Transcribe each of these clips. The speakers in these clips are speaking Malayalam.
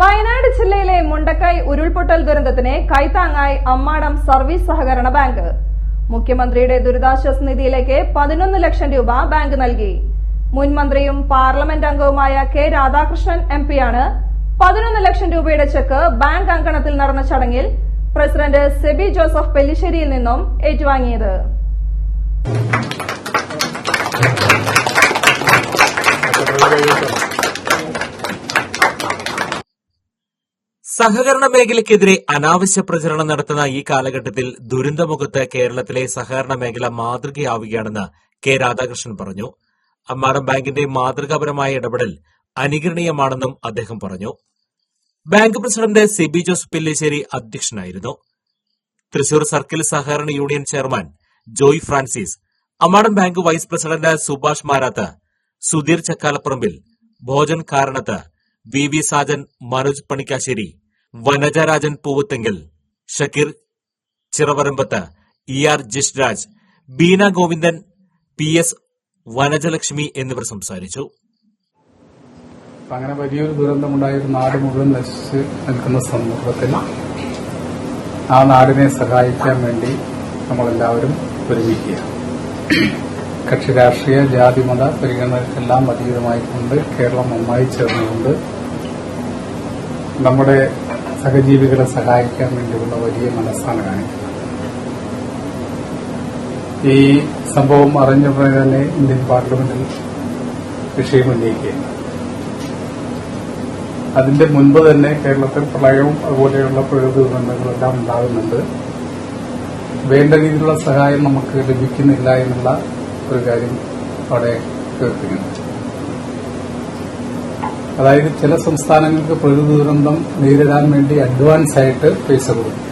വയനാട് ജില്ലയിലെ മുണ്ടക്കൈ ഉരുൾപൊട്ടൽ ദുരന്തത്തിന് കൈത്താങ്ങായി അമ്മാടം സർവീസ് സഹകരണ ബാങ്ക്. മുഖ്യമന്ത്രിയുടെ ദുരിതാശ്വാസ നിധിയിലേക്ക് പതിനൊന്ന് ലക്ഷം രൂപ ബാങ്ക് നൽകി. മുൻ മന്ത്രിയും പാർലമെന്റ് അംഗവുമായ കെ രാധാകൃഷ്ണൻ എം പിയാണ് പതിനൊന്ന് ലക്ഷം രൂപയുടെ ചെക്ക് ബാങ്ക് അങ്കണത്തിൽ നടന്ന ചടങ്ങിൽ പ്രസിഡന്റ് സെബി ജോസഫ് പെല്ലിശ്ശേരിയിൽ നിന്നും ഏറ്റുവാങ്ങിയത്. സഹകരണ മേഖലയ്ക്കെതിരെ അനാവശ്യ പ്രചരണം നടത്തുന്ന ഈ കാലഘട്ടത്തിൽ ദുരന്തമുഖത്ത് കേരളത്തിലെ സഹകരണ മേഖല മാതൃകയാവുകയാണെന്ന് കെ രാധാകൃഷ്ണൻ പറഞ്ഞു. അമ്മാടം ബാങ്കിന്റെ മാതൃകാപരമായ ഇടപെടൽ അനുകരണീയമാണെന്നും അദ്ദേഹം പറഞ്ഞു. Bank president C B Jose Pillessery അധ്യക്ഷനായിരുന്നു. തൃശൂർ സർക്കിൾ സഹകരണ union chairman Joy Francis Ammadam bank vice president Subhash Marath Sudheer Chakkalaparambil Bhojan Karanath V V Sajan Manoj Panikkassery Vanajarajan Poovathenkil Shakeer Chiravarambath E R Jishraj Beena Govindan P S Vanajalakshmi എന്നിവർ സംസാരിച്ചു. അങ്ങനെ വലിയൊരു ദുരന്തമുണ്ടായ ഒരു നാട് മുഴുവൻ നശിച്ച് നിൽക്കുന്ന സന്ദർഭത്തിൽ ആ നാടിനെ സഹായിക്കാൻ വേണ്ടി നമ്മളെല്ലാവരും ഒരുമിക്കുക കക്ഷി രാഷ്ട്രീയ ജാതി മത പരിഗണനകൾക്കെല്ലാം അതീതമായിക്കൊണ്ട് കേരളം ഒന്നായി ചേർന്നുകൊണ്ട് നമ്മുടെ സഹജീവികളെ സഹായിക്കാൻ വേണ്ടിയുള്ള വലിയ മനസ്സാണ് കാണിക്കുന്നത്. ഈ സംഭവം അറിഞ്ഞപ്പോൾ തന്നെ ഇന്ത്യൻ പാർലമെന്റിൽ വിഷയം ഉന്നയിക്കുകയാണ്. അതിന്റെ മുൻപ് തന്നെ കേരളത്തിൽ പ്രളയവും അതുപോലെയുള്ള പ്രകൃതി ദുരന്തങ്ങളെല്ലാം ഉണ്ടാകുന്നുണ്ട്. വേണ്ട രീതിയിലുള്ള സഹായം നമുക്ക് ലഭിക്കുന്നില്ല എന്നുള്ള ഒരു കാര്യം അവിടെ കേൾക്കുന്നുണ്ട്. അതായത് ചില സംസ്ഥാനങ്ങൾക്ക് പ്രകൃതി ദുരന്തം നേരിടാൻ വേണ്ടി അഡ്വാൻസ് ആയിട്ട് പൈസ കൊടുക്കും.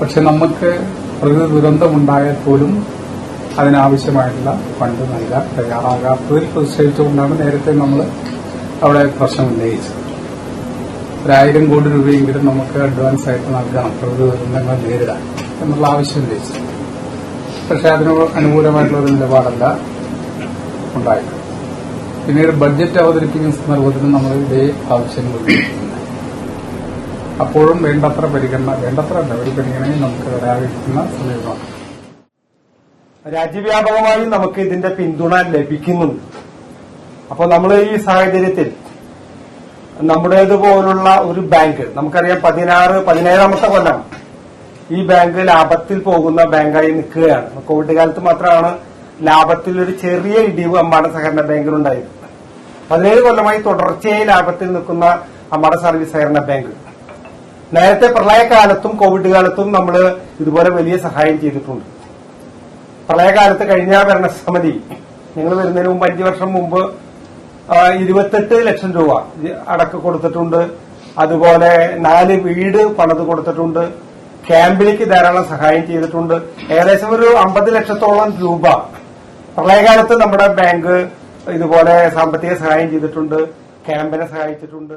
പക്ഷെ നമുക്ക് പ്രകൃതി ദുരന്തം ഉണ്ടായാൽ പോലും അതിനാവശ്യമായിട്ടുള്ള ഫണ്ട് നൽകാൻ തയ്യാറാകാത്തതിൽ പ്രതിഷേധിച്ചുകൊണ്ടാണ് നേരത്തെ നമ്മൾ അവിടെ പ്രശ്നം ഉന്നയിച്ചത്. ഒരായിരം കോടി രൂപയെങ്കിലും നമുക്ക് അഡ്വാൻസ് ആയിട്ട് നൽകണം പ്രകൃതി ദുരന്തങ്ങൾ നേരിടാൻ എന്നുള്ള ആവശ്യം ഉന്നയിച്ചു പക്ഷെ അതിനോട് അനുകൂലമായിട്ടുള്ള ഒരു നിലപാടല്ല ഉണ്ടായത്. പിന്നീട് ബഡ്ജറ്റ് അവതരിപ്പിക്കുന്ന സന്ദർഭത്തിൽ നമ്മൾ ഇതേ ആവശ്യങ്ങൾ അപ്പോഴും വേണ്ടത്ര പരിഗണന വേണ്ടത്ര അല്ല ഒരു നമുക്ക് വരാതിരിക്കുന്ന സമീപമാണ് രാജ്യവ്യാപകമായി നമുക്ക് ഇതിന്റെ പിന്തുണ ലഭിക്കുന്നുണ്ട്. അപ്പോൾ നമ്മൾ ഈ സാഹചര്യത്തിൽ നമ്മുടേതുപോലുള്ള ഒരു ബാങ്ക് നമുക്കറിയാം പതിനാറ് പതിനേഴാമത്തെ കൊല്ലം ഈ ബാങ്ക് ലാഭത്തിൽ പോകുന്ന ബാങ്കായി നിൽക്കുകയാണ്. കോവിഡ് കാലത്ത് മാത്രമാണ് ലാഭത്തിൽ ഒരു ചെറിയ ഇടിവ് അമ്പാട സഹകരണ ബാങ്കിലുണ്ടായത്. പതിനേഴ് കൊല്ലമായി തുടർച്ചയായി ലാഭത്തിൽ നിൽക്കുന്ന നമ്മുടെ സർവീസ് സഹകരണ ബാങ്ക് നേരത്തെ പ്രളയകാലത്തും കോവിഡ് കാലത്തും നമ്മൾ ഇതുപോലെ വലിയ സഹായം ചെയ്തിട്ടുണ്ട്. പ്രളയകാലത്ത് കഴിഞ്ഞ ഭരണസമിതി ഞങ്ങൾ വരുന്നതിന് മുമ്പ് അഞ്ചു വർഷം മുമ്പ് ഇരുപത്തെട്ട് ലക്ഷം രൂപ അടക്ക കൊടുത്തിട്ടുണ്ട്. അതുപോലെ നാല് വീട് പണിത് കൊടുത്തിട്ടുണ്ട്. ക്യാമ്പിലേക്ക് ധാരാളം സഹായം ചെയ്തിട്ടുണ്ട്. ഏകദേശം ഒരു അമ്പത് ലക്ഷത്തോളം രൂപ പ്രളയകാലത്ത് നമ്മുടെ ബാങ്ക് ഇതുപോലെ സാമ്പത്തിക സഹായം ചെയ്തിട്ടുണ്ട് ക്യാമ്പിനെ സഹായിച്ചിട്ടുണ്ട്.